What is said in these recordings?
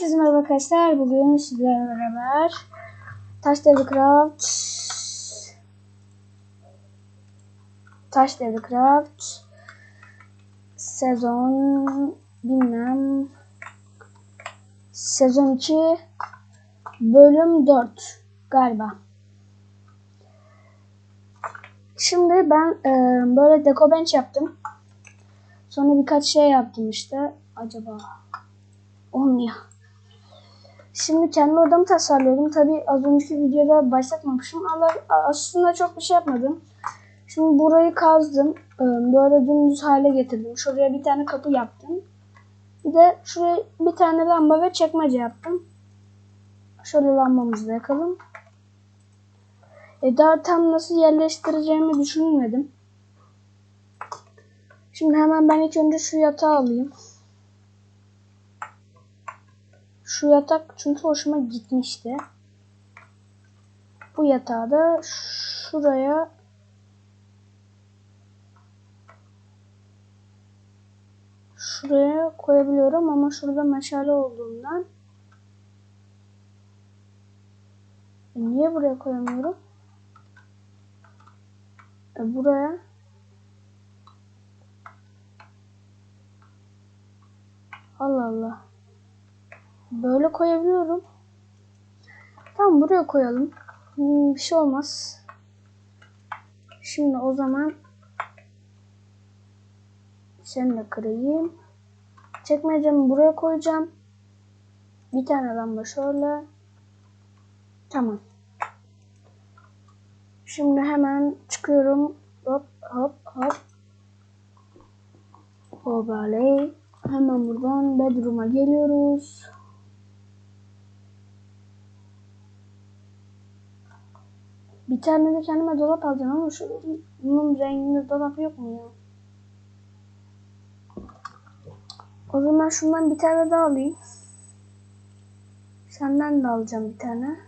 Herkese merhaba arkadaşlar. Bugün sizlerle beraber Taş Devri Craft Taş Devri Craft sezon bilmem sezon 2 bölüm 4 galiba. Şimdi ben e, böyle deco bench yaptım. Sonra birkaç şey yaptım işte. Acaba olmuyor. Şimdi kendi odamı tasarlıyordum. Tabi az önceki videoda başlatmamışım ama aslında çok bir şey yapmadım. Şimdi burayı kazdım. Ee, böyle dümdüz hale getirdim. Şuraya bir tane kapı yaptım. Bir de şuraya bir tane lamba ve çekmece yaptım. Şöyle lambamızı da yakalım. E daha tam nasıl yerleştireceğimi düşünmedim. Şimdi hemen ben ilk önce şu yatağı alayım. Şu yatak çünkü hoşuma gitmişti. Bu yatağı da şuraya şuraya koyabiliyorum ama şurada meşale olduğundan e niye buraya koyamıyorum? E buraya Allah Allah. Böyle koyabiliyorum. Tamam buraya koyalım. Hmm, bir şey olmaz. Şimdi o zaman seni de kırayım. Çekmecemi buraya koyacağım. Bir tane lamba şöyle. Tamam. Şimdi hemen çıkıyorum. Hop hop hop. Hobaley. Hemen buradan bedroom'a geliyoruz. Bir tane de kendime dolap alacağım ama şu bunun renginde dolap yok mu ya? O zaman şundan bir tane daha alayım. Senden de alacağım bir tane.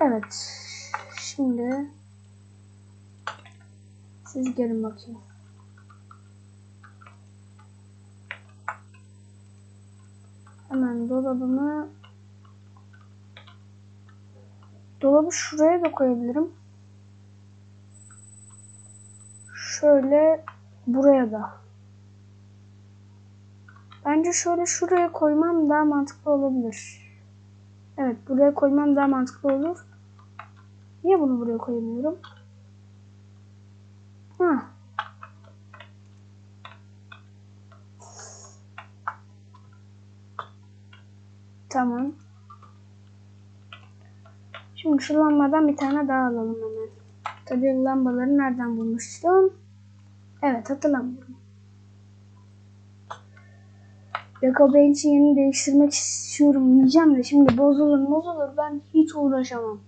Evet. Şimdi siz gelin bakayım. Hemen dolabımı dolabı şuraya da koyabilirim. Şöyle buraya da. Bence şöyle şuraya koymam daha mantıklı olabilir. Evet buraya koymam daha mantıklı olur. Niye bunu buraya koyamıyorum? Ha. Tamam. Şimdi şu lambadan bir tane daha alalım hemen. Tabii lambaları nereden bulmuştum? Evet hatırlamıyorum. Deco Bench'i yeni değiştirmek istiyorum diyeceğim de şimdi bozulur bozulur ben hiç uğraşamam.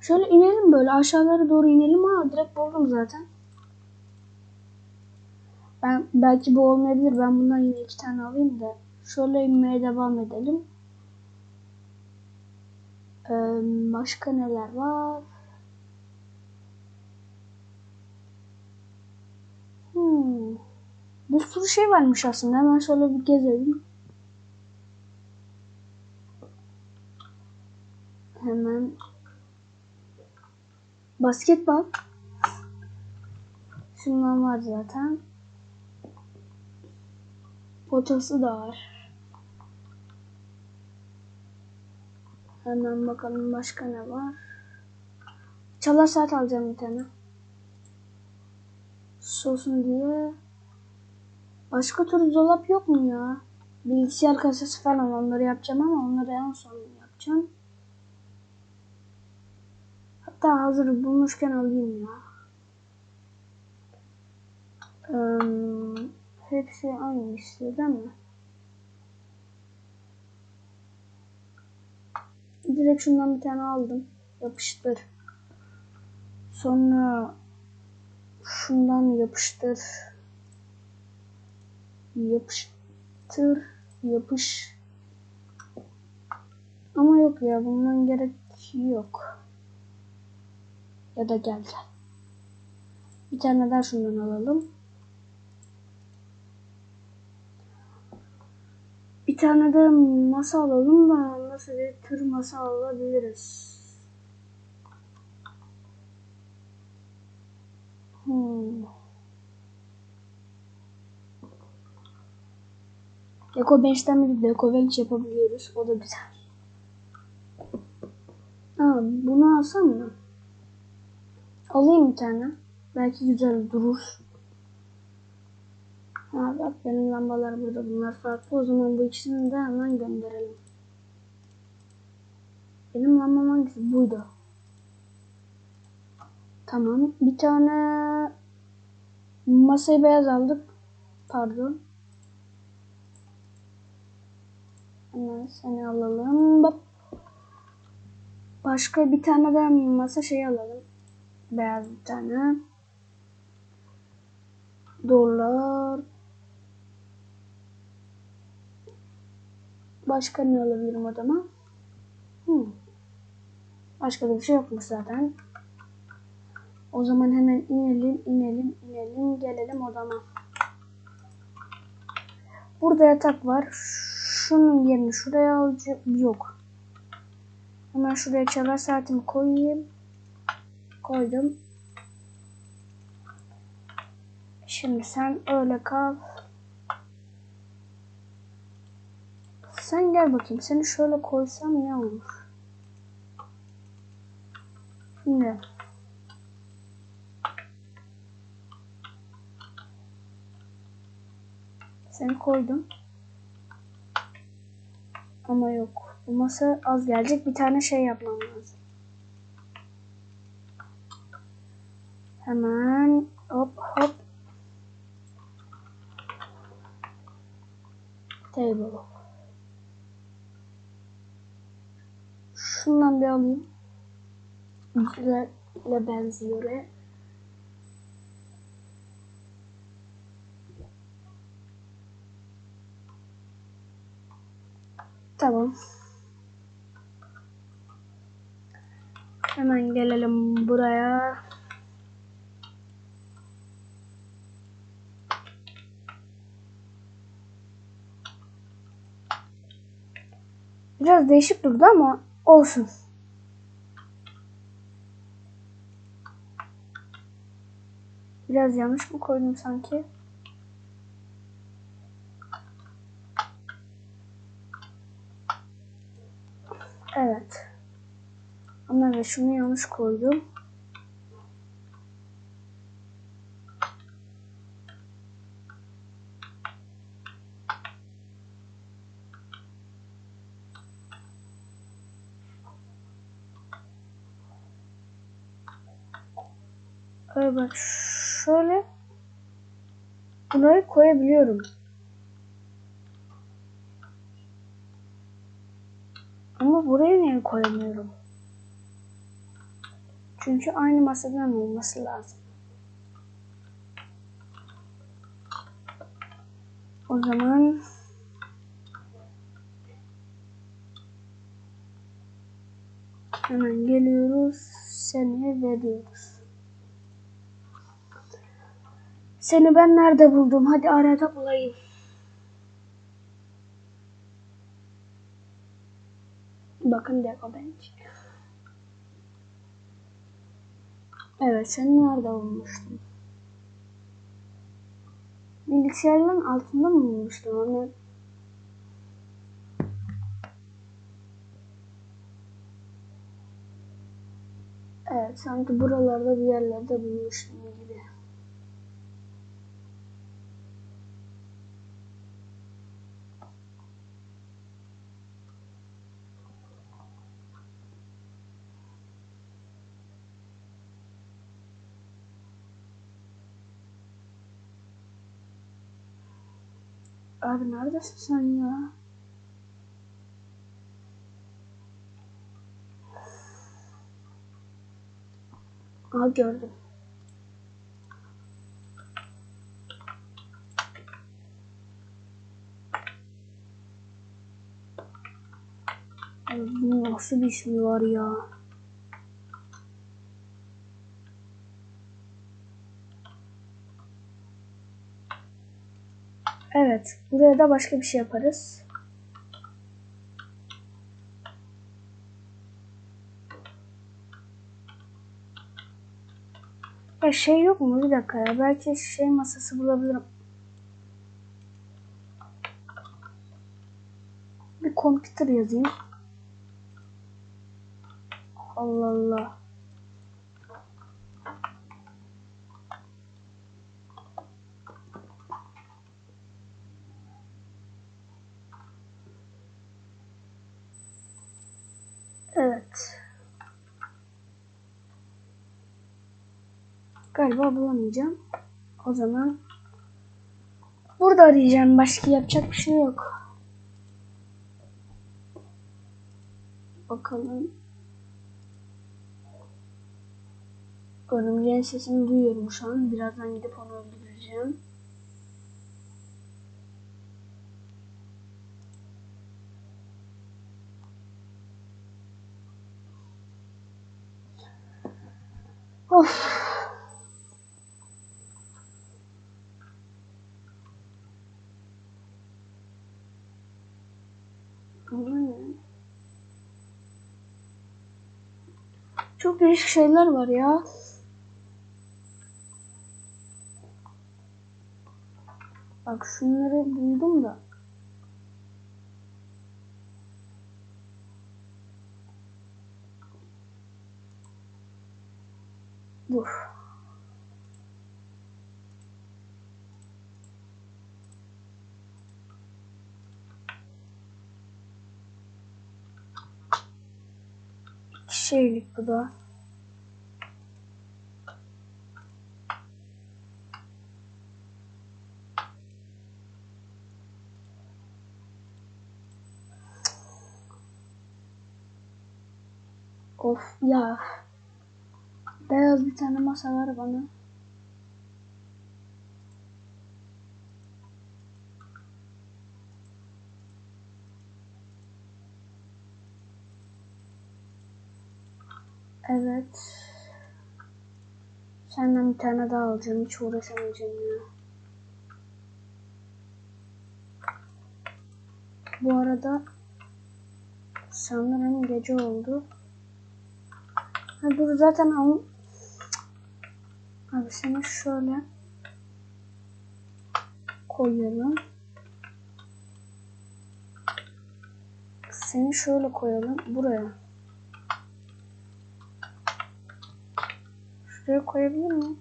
Şöyle inelim böyle aşağılara doğru inelim ha direkt buldum zaten. Ben belki bu olmayabilir ben bundan yine iki tane alayım da. Şöyle inmeye devam edelim. Ee, başka neler var? Hmm. Bir sürü şey varmış aslında. Hemen şöyle bir gezelim. Hemen basketbol. Şundan var zaten. Potası da var. Hemen bakalım başka ne var. Çalar saat alacağım bir tane. Sosun diye. Başka türlü dolap yok mu ya? Bilgisayar kasası falan onları yapacağım ama onları en son yapacağım. Hatta hazır bulmuşken alayım ya. Ee, hepsi aynı işte değil mi? Direkt şundan bir tane aldım. Yapıştır. Sonra şundan yapıştır. Yapıştır. Yapış. Ama yok ya bundan gerek yok. Ya da gel gel. Bir tane daha şundan alalım. Bir tane de masa alalım da nasıl bir tür masa alabiliriz? Hmm. Deko bench'ten bir de Deko bench yapabiliyoruz. O da güzel. Ha, bunu alsam mı? Alayım bir tane. Belki güzel durur. Ha bak benim lambalar burada. Bunlar farklı. O zaman bu ikisini de hemen gönderelim. Benim lambam hangisi? Buydu. Tamam. Bir tane masayı beyaz aldık. Pardon. Hemen seni alalım. Bak. Başka bir tane de masa şey alalım. Beyaz bir tane. Dolar. Başka ne alabilirim odama? Hmm. Başka da bir şey yokmuş zaten. O zaman hemen inelim, inelim, inelim, gelelim odama. Burada yatak var. Şunun yerini şuraya alacağım. Yok. Hemen şuraya çalar saatimi koyayım. Koydum. Şimdi sen öyle kal. Sen gel bakayım. Seni şöyle koysam ne olur? Şimdi. Seni koydum. Ama yok. Bu masa az gelecek. Bir tane şey yapmam lazım. Hemen hop hop. Table. Şundan bir alayım. Güzelle benziyor. Tamam. Hemen gelelim buraya. Biraz değişik durdu ama olsun. Biraz yanlış mı koydum sanki? Evet. Ama evet şunu yanlış koydum. Evet bunları koyabiliyorum. Ama buraya niye koyamıyorum? Çünkü aynı masadan olması lazım. O zaman hemen geliyoruz. Seni veriyoruz. Seni ben nerede buldum? Hadi arada bulayım. Bakın Deko Bench. Evet seni nerede bulmuştum? Bilgisayarların altında mı bulmuştum onu? Evet sanki buralarda bir yerlerde bulmuştum Abi neredesin sen ya? Aa gördüm. Abi nasıl bir ismi var ya? Evet. Buraya da başka bir şey yaparız. Ya şey yok mu? Bir dakika ya. Belki şey masası bulabilirim. Bir computer yazayım. Allah Allah. Evet. Galiba bulamayacağım. O zaman burada arayacağım. Başka yapacak bir şey yok. Bakalım. Örümceğin sesini duyuyorum şu an. Birazdan gidip onu öldüreceğim. Of. Çok değişik şeyler var ya. Bak şunları buldum da. Dur. İki şeylik bu da. Of ya. Beyaz bir tane masa ver bana. Evet. Senden bir tane daha alacağım. Hiç uğraşamayacağım ya. Bu arada sanırım gece oldu. Ha dur zaten al. Abi seni şöyle koyalım. Seni şöyle koyalım buraya. Şuraya koyabilir miyim?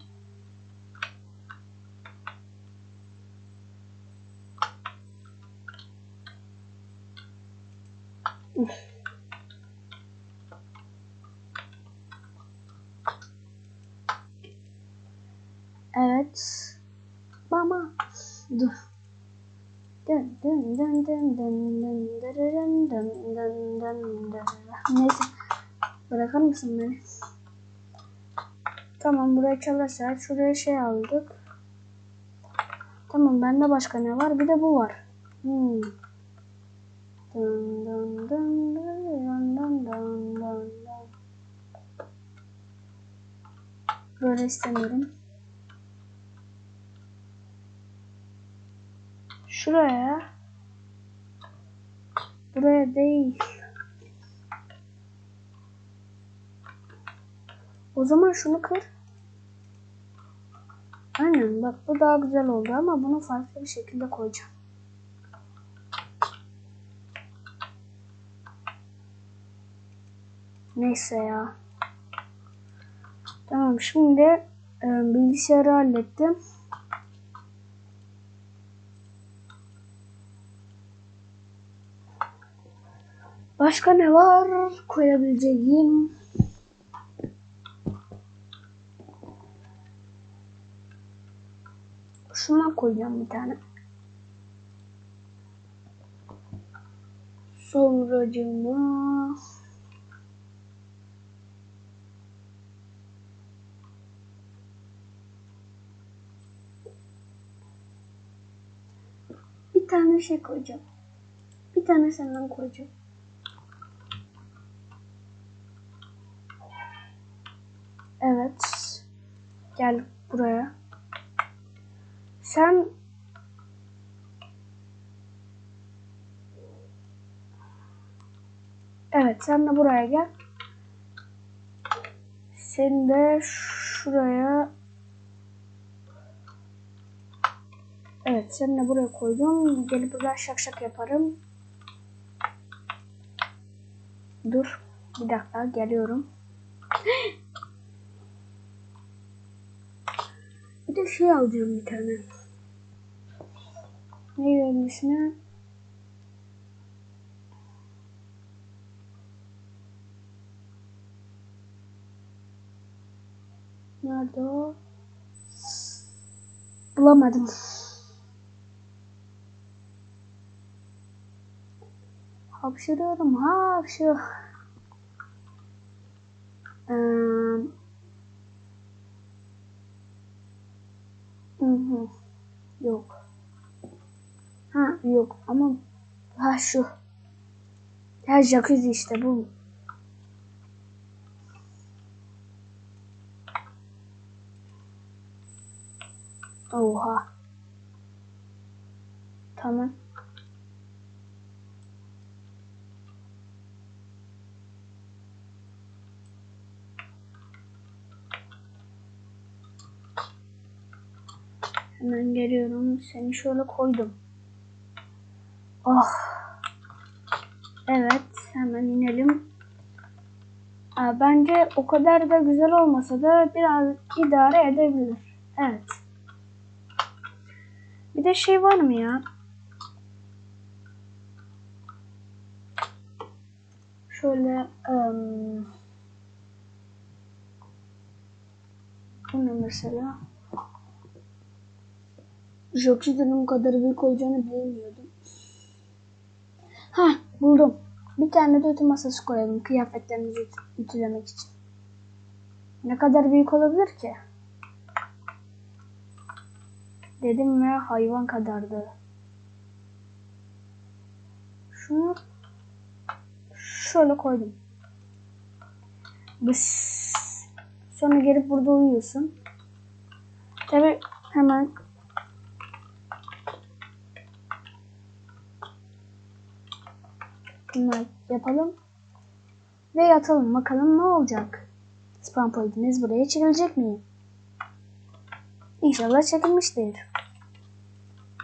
Evet. Mama. Dur. Dın dın dın dın dın dın dırırın dın dın dın dırırın. Neyse. Bırakır mısın beni? Tamam buraya çalışır. Şuraya şey aldık. Tamam bende başka ne var? Bir de bu var. Hmm. Dın dın dın dın dın dın dın. Böyle istemiyorum. Şuraya. Buraya değil. O zaman şunu kır. Aynen bak bu daha güzel oldu ama bunu farklı bir şekilde koyacağım. Neyse ya. Tamam şimdi e, bilgisayarı hallettim. Başka ne var koyabileceğim? Koyacağım bir tane. Sonracığıma bir tane şey koyacağım. Bir tane senden koyacağım. Evet. Gel buraya. Sen Evet sen de buraya gel. Sen de şuraya Evet sen de buraya koydum. Gelip buradan şak şak yaparım. Dur. Bir dakika geliyorum. bir de şey alacağım bir tane. Ne diyorum ismi? Nerede o? Bulamadım. Hapşırıyorum. Hapşır. Ee, hı. Yok. Yok ama ha şu. Ya jacuzzi işte bu. Oha. Tamam. Hemen geliyorum. Seni şöyle koydum. Oh. Evet. Hemen inelim. Bence o kadar da güzel olmasa da biraz idare edebilir. Evet. Bir de şey var mı ya? Şöyle um, bu ne mesela? Jokida'nın kadar büyük olacağını bilmiyordum. Ha buldum. Bir tane de ütü masası koyalım kıyafetlerimizi üt- ütülemek için. Ne kadar büyük olabilir ki? Dedim ve hayvan kadardı. Şunu şöyle koydum. Bıs. Sonra gelip burada uyuyorsun. Tabi hemen bunları yapalım. Ve yatalım. Bakalım ne olacak. Spam pointimiz buraya çekilecek mi? İnşallah çekilmiştir.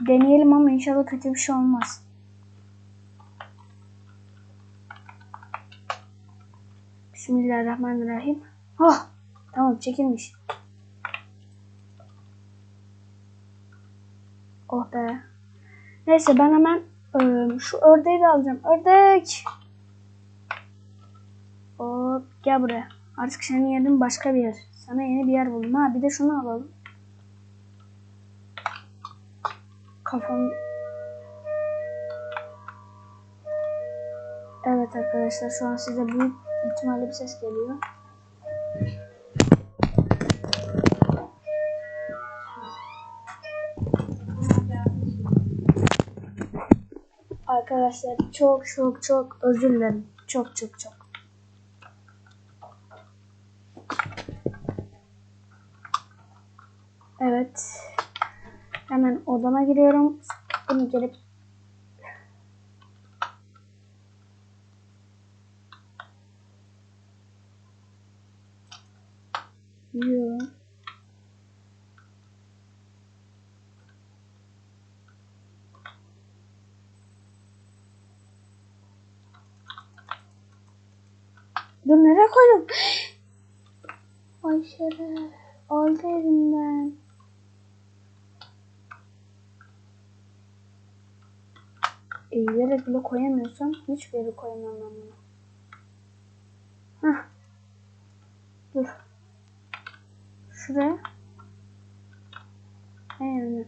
Deneyelim ama inşallah kötü bir şey olmaz. Bismillahirrahmanirrahim. Oh, tamam çekilmiş. Oh be. Neyse ben hemen şu ördeği de alacağım. Ördek. Hop gel buraya. Artık senin yerin başka bir yer. Sana yeni bir yer buldum. Ha bir de şunu alalım. Kafam... Evet arkadaşlar şu an size büyük ihtimalle bir ses geliyor. Arkadaşlar çok çok çok özür dilerim. Çok çok çok. Evet. Hemen odama giriyorum. Bunu gelip yiyorum. Dur nereye koydum? Ay şeref. Aldı elimden. Eğilerek bile koyamıyorsam hiçbir yere koyamam ben bunu. Hah. Dur. Şuraya. Yani.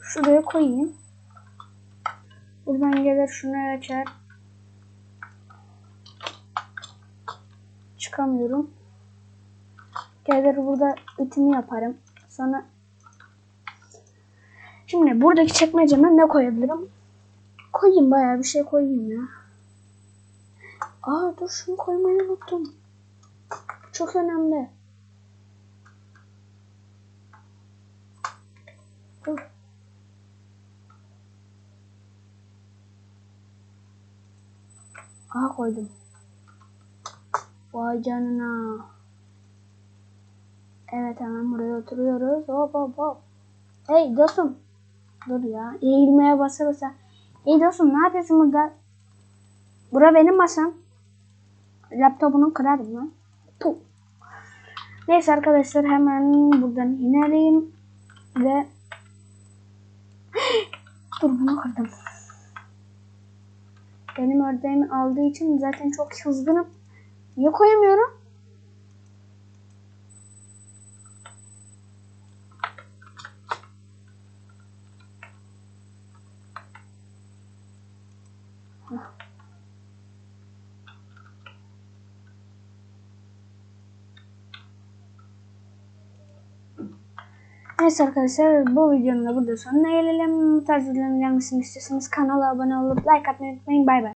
Şuraya koyayım. Buradan gelir şunu açar. Çıkamıyorum. Gelir burada ütümü yaparım. Sonra Şimdi buradaki çekmeceme ne koyabilirim? Koyayım bayağı bir şey koyayım ya. Aa dur şunu koymayı unuttum. Çok önemli. Dur. Aha koydum. Vay canına. Evet hemen buraya oturuyoruz. Hop hop hop. Hey dostum. Dur ya. Eğilmeye basa basa. Hey dostum ne yapıyorsun burada? Bura benim masam. Laptopunu kırarım lan. Puh. Neyse arkadaşlar hemen buradan inelim. Ve Dur bunu kırdım. Benim ördeğimi aldığı için zaten çok hızlıyım. Niye koyamıyorum? Neyse arkadaşlar bu videonun da burada sonuna gelelim. Bu tarz videoların gelmesini istiyorsanız kanala abone olup like atmayı unutmayın. Bay bay.